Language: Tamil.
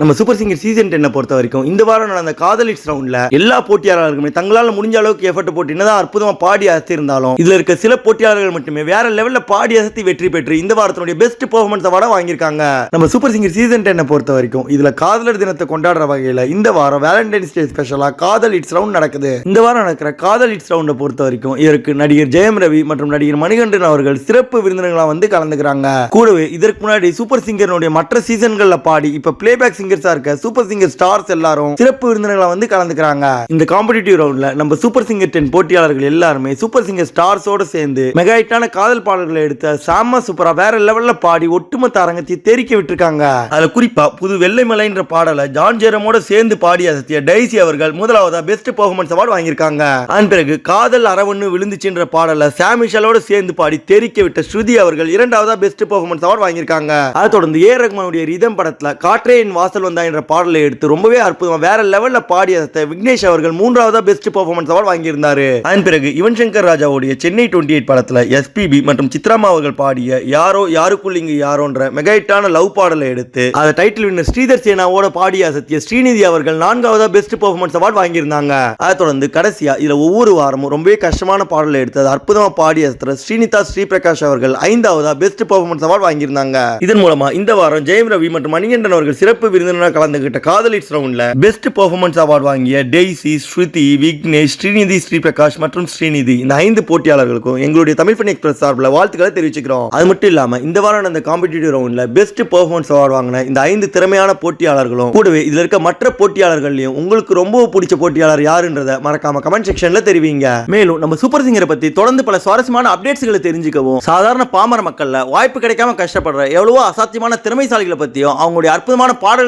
நம்ம சூப்பர் சிங்கர் சீசன் டென்னை பொறுத்த வரைக்கும் இந்த வாரம் நடந்த காதலிட்ஸ் ரவுண்ட்ல எல்லா போட்டியாளர்களுமே தங்களால் முடிஞ்ச அளவுக்கு எஃபர்ட் போட்டு என்னதான் அற்புதமா பாடி அசத்தி இருந்தாலும் இதுல இருக்க சில போட்டியாளர்கள் மட்டுமே வேற லெவல்ல பாடி அசத்தி வெற்றி பெற்று இந்த வாரத்தினுடைய பெஸ்ட் பெர்ஃபார்மன்ஸ் அவார்டை வாங்கியிருக்காங்க. நம்ம சூப்பர் சிங்கர் சீசன் டென்னை பொறுத்த வரைக்கும் இதுல காதலர் தினத்தை கொண்டாடுற வகையில இந்த வாரம் வேலண்டைன்ஸ் டே ஸ்பெஷலா காதல் இட்ஸ் ரவுண்ட் நடக்குது. இந்த வாரம் நடக்கிற காதல் இட்ஸ் ரவுண்டை பொறுத்த வரைக்கும் இதற்கு நடிகர் ஜெயம் ரவி மற்றும் நடிகர் மணிகண்டன் அவர்கள் சிறப்பு விருந்தினர்களா வந்து கலந்துக்கிறாங்க. கூடவே இதற்கு முன்னாடி சூப்பர் சிங்கர்னுடைய மற்ற சீசன்கள்ல பாடி இப்ப பிளேபேக் சிங்கர்ஸா இருக்க சூப்பர் சிங்கர் ஸ்டார்ஸ் எல்லாரும் சிறப்பு விருந்தினர்களா வந்து கலந்துக்கிறாங்க. இந்த காம்படிட்டிவ் ரவுண்ட்ல நம்ம சூப்பர் சிங்கர் டென் போட்டியாளர்கள் எல்லாருமே சூப்பர் சிங்கர் ஸ்டார்ஸோட சேர்ந்து மெகா ஹிட்டான காதல் பாடல்களை எடுத்த சாம சூப்பரா வேற லெவல்ல பாடி ஒட்டுமொத்த அரங்கத்தை தெரிக்க விட்டுருக்காங்க. அதுல குறிப்பா புது வெள்ளை மலைன்ற பாடலை ஜான் ஜெரமோட சேர்ந்து பாடி அசத்திய டைசி அவர்கள் முதலாவதா பெஸ்ட் பெர்ஃபார்மன்ஸ் அவார்டு வாங்கியிருக்காங்க. அதன் பிறகு காதல் அரவண்ணு விழுந்துச்சுன்ற பாடலை சாமிஷலோட சேர்ந்து பாடி தெரிக்க விட்ட ஸ்ருதி அவர்கள் இரண்டாவதா பெஸ்ட் பெர்ஃபார்மன்ஸ் அவார்டு வாங்கியிருக்காங்க. அதை தொடர்ந்து ஏ ரஹ்மானுடைய ரிதம் படத்துல காற்றே என் வாசல் வந்தா என்ற பாடலை எடுத்து ரொம்பவே அற்புதமா வேற லெவல்ல பாடிய விக்னேஷ் அவர்கள் மூன்றாவதா பெஸ்ட் பர்ஃபார்மன்ஸ் அவார்டு வாங்கியிருந்தாரு. அதன் பிறகு யுவன் சங்கர் ராஜாவுடைய சென்னை டுவெண்ட்டி எயிட் படத்துல எஸ்பிபி மற்றும் சித்ராமா அவர்கள் பாடிய யாரோ யாருக்குள் இங்கு யாரோன்ற மெகைட்டான லவ் பாடலை எடுத்து அதை டைட்டில் வின்னர் ஸ்ரீதர் சேனாவோட பாடிய அசத்திய ஸ்ரீநிதி அவர்கள் நான்காவதா பெஸ்ட் பெர்ஃபார்மன்ஸ் அவார்டு வாங்கியிருந்தாங்க. அதை தொடர்ந்து கடைசியா இதுல ஒவ்வொரு வாரமும் ரொம்பவே கஷ்டமான பாடலை எடுத்து அதை அற்புதமா பாடி ஸ்ரீனிதா ஸ்ரீபிரகாஷ் அவர்கள் ஐந்தாவதா பெஸ்ட் பெர்ஃபார்மன்ஸ் அவார்டு வாங்கியிருந்தாங்க. இதன் மூலமா இந்த வாரம் ஜெயம் ரவி மற்றும் மணிகண்டன் அவர்கள் சிறப்பு விருந்தினராக கலந்துகிட்ட காதலிட்ஸ் ரவுண்ட்ல பெஸ்ட் பெர்ஃபார்மன்ஸ் அவார்டு வாங்கிய டெய்சி ஸ்ருதி விக்னேஷ் ஸ்ரீநிதி ஸ்ரீபிரகாஷ் மற்றும் ஸ்ரீநிதி. இந்த ஐந்து போட்டியாளர்களுக்கும் எங்களுடைய தமிழ் பண்ணி எக்ஸ்பிரஸ் சார்பில் வாழ்த்துக்களை தெரிவிச்சுக்கிறோம். அது மட்டும் இல்லாம இந்த வாரம் அந்த காம்படிட்டிவ் ரவுண்ட்ல பெஸ்ட் பெர்ஃபார்மன்ஸ் அவார்டு வாங்கின இந்த ஐந்து திறமையான போட்டியாளர்களும் கூடவே இதுல இருக்க மற்ற போட்டியாளர்களையும் உங்களுக்கு ரொம்ப பிடிச்ச போட்டியாளர் யாருன்றத மறக்காம கமெண்ட் செக்ஷன்ல தெரிவிங்க. மேலும் நம்ம சூப்பர் சிங்கரை பத்தி தொடர்ந்து பல சுவாரஸ்யமான அப்டேட்ஸ்களை தெரிஞ்சுக்கவும் சாதாரண பாமர மக்கள்ல வாய்ப்பு கிடைக்காம கஷ்டப்படுற எவ்வளவோ அசாத்தியமான திறமைசாலிகளை பத்தியும் அவங்களுடைய அற்புதமான